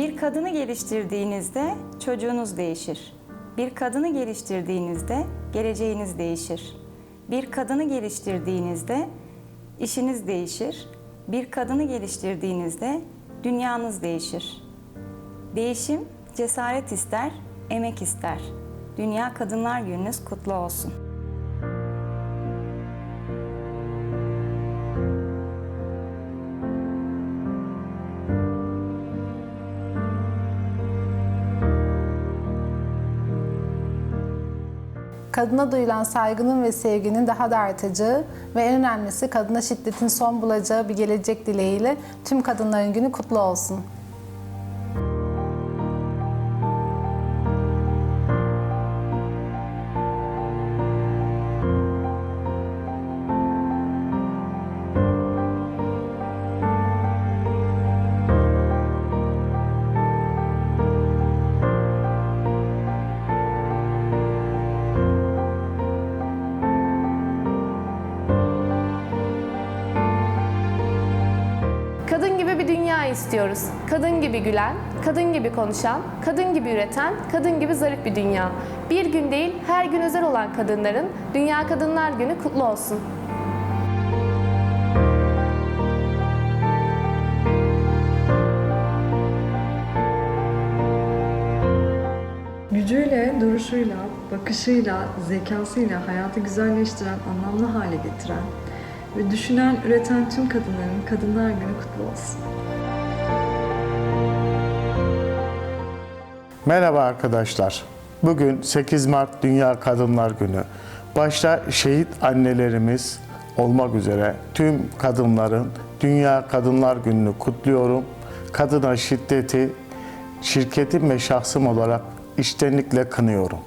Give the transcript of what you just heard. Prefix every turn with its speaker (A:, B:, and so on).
A: Bir kadını geliştirdiğinizde çocuğunuz değişir. Bir kadını geliştirdiğinizde geleceğiniz değişir. Bir kadını geliştirdiğinizde işiniz değişir. Bir kadını geliştirdiğinizde dünyanız değişir. Değişim cesaret ister, emek ister. Dünya Kadınlar Gününüz kutlu olsun.
B: Kadına duyulan saygının ve sevginin daha da artacağı ve en önemlisi kadına şiddetin son bulacağı bir gelecek dileğiyle tüm kadınların günü kutlu olsun.
C: Kadın gibi bir dünya istiyoruz. Kadın gibi gülen, kadın gibi konuşan, kadın gibi üreten, kadın gibi zarif bir dünya. Bir gün değil, her gün özel olan kadınların Dünya Kadınlar Günü kutlu olsun.
D: Gücüyle, duruşuyla, bakışıyla, zekasıyla hayatı güzelleştiren, anlamlı hale getiren ve düşünen, üreten tüm kadınların Kadınlar Günü kutlu olsun.
E: Merhaba arkadaşlar. Bugün 8 Mart Dünya Kadınlar Günü. Başta şehit annelerimiz olmak üzere tüm kadınların Dünya Kadınlar Günü'nü kutluyorum. Kadına şiddeti şirketim ve şahsım olarak içtenlikle kınıyorum.